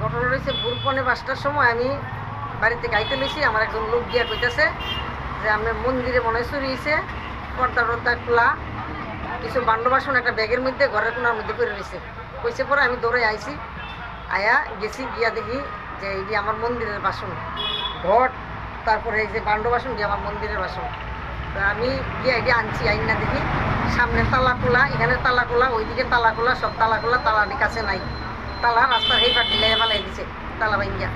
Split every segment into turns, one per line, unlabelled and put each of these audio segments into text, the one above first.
ঘটনা রয়েছে ভোর পৌনে পাঁচটার সময় আমি বাড়িতে গাইতে লইছি, আমার একজন লোক গিয়া কইতেছে যে আমার মন্দিরে মনে হয় চুরি পর্দা টর্দা খোলা, কিছু বান্ড বাসন একটা ব্যাগের মধ্যে, ঘরের কোনার মধ্যে করে রয়েছে কইছে, পরে আমি দৌড়ে আইছি, আয়া গেছি, গিয়া দেখি যে এই আমার মন্দিরের বাসন। ঘট তারপরে এই যে বান্ড বাসন যে আমার মন্দিরের বাসন। তা আমি গিয়ে এটি আনছি, আইনা দেখি। সামনের তালা খোলা, এখানে তালা খোলা, ওইদিকে তালা খোলা, সব তালা খোলা তালাটি কাছে নাই। তালা, রাস্তার এই পাটি লেগে ফেলাই দিছে তালা ভাঙ্গিয়া।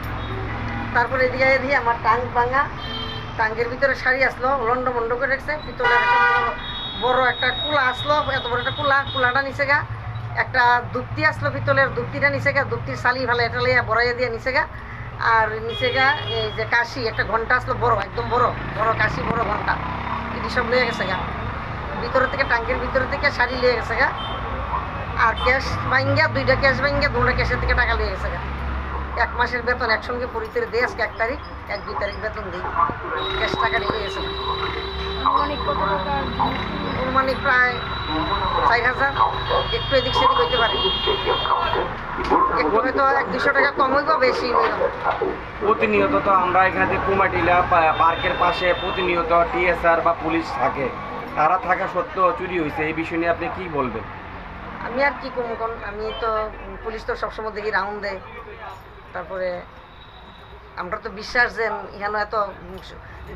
তারপরে এদিকে দেখি আমার টাং ভাঙা, টাঙ্গের ভিতরে শাড়ি আসলো লন্ড মন্ড করে রেখেছে, পিতলের বড় একটা কুলা আসলো, এত বড় একটা কুলা, কুলাটা নিচে গা, একটা দুপ্তি আসলো পিতলের দুপ্তিটা নিচে গা দুপ্তির সালি ভালো এটা লিয়া বড়াইয়া দিয়ে নিচে গা, আর নিচে গা এই যে কাশি, একটা ঘণ্টা আসলো বড়, একদম বড় বড় কাশি, বড় ঘণ্টা, এটি সব লিয়ে গেছে গা। ভিতরে থেকে, টাঙ্গের ভিতরে থেকে শাড়ি লিয়ে গেছে গা। ক্যাশ ভাঙ্গা দুইটা ক্যাশ ভাঙ্গা দুটা ক্যাশের থেকে টাকা লিয়ে গেছে এক মাসের বেতন একসঙ্গে পরিচয় দিয়ে আজকে এক তারিখ এক দুই তারিখ বেতন দিই। ক্যাশ টাকা নিয়ে গেছে মানে প্রায় চার হাজার। একটু এদিক সেদিক হইতে পারে। একটু হয়তো এক দুশো টাকা কম হইব বেশি
প্রতিনিয়ত তো আমরা এখানে কুমাটিলা পার্কের পাশে প্রতিনিয়ত টিএসআর বা পুলিশ থাকে। তারা থাকা সত্ত্বেও চুরি হয়েছে এই বিষয় নিয়ে আপনি কি বলবেন?
আমি আর কি করব? কোন আমি তো পুলিশ তো সবসময় দেখি রাউন্ড দেয়। তারপরে আমরা তো বিশ্বাস যে এখানে এত উম,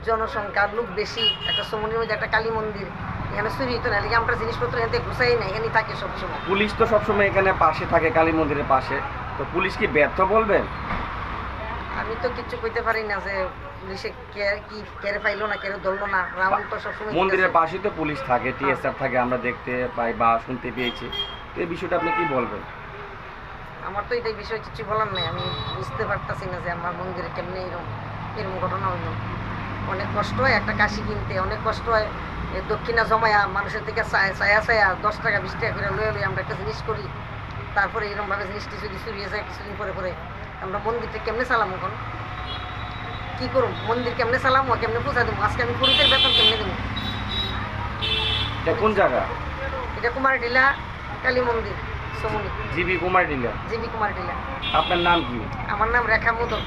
জনসংখ্যা লোক বেশি একটা সমনির মধ্যে একটা কালী মন্দির এখানে চুরি হতো না। এদিকে আমরা জিনিসপত্র এখান থেকে ঘুষাই না এখানেই থাকে সবসময়।
পুলিশ তো সবসময় এখানে পাশে থাকে কালী মন্দিরের পাশে। তো পুলিশ কি ব্যর্থ বলবেন
আমি তো কিচ্ছু কইতে পারি না যে পুলিশে কে কি কেড়ে পাইলো না কেড়ে ধরলো না। রাউন্ড তো সবসময়
মন্দিরের। পাশে তো পুলিশ থাকে টিএসআর থাকে আমরা দেখতে পাই বা শুনতে পেয়েছি। এই বিষয়টা আপনি কি বলবেন?
আমার তো এটাই বিষয়ে কিছু বলার নাই। আমি বুঝতে পারতাছি না যে আমার মন্দিরে কেমনে এরকম এরকম ঘটনা হইল। অনেক কষ্ট হয় একটা কাশি কিনতে অনেক কষ্ট হয় দক্ষিণা জমায়া মানুষের থেকে চায়া চায়া দশ টাকা বিশ টাকা করে লয়ে লই আমরা একটা জিনিস করি। তারপরে এরকমভাবে জিনিসটি যদি চুরিয়ে যায় কিছুদিন পরে পরে আমরা মন্দিরটা কেমনে চালাম এখন? কি করুম মন্দির কেমনে চালাম কেমনে পূজা দেবো? আজকে আমি পুরীতের বেতন কেমনে দেবো?
এটা কোন জায়গা?
এটা কুমার ডিলা কালী মন্দির সমুনি
জিবি কুমারটিলা
জিবি কুমার ডিলা
আপনার নাম কি?
আমার নাম রেখা মোদক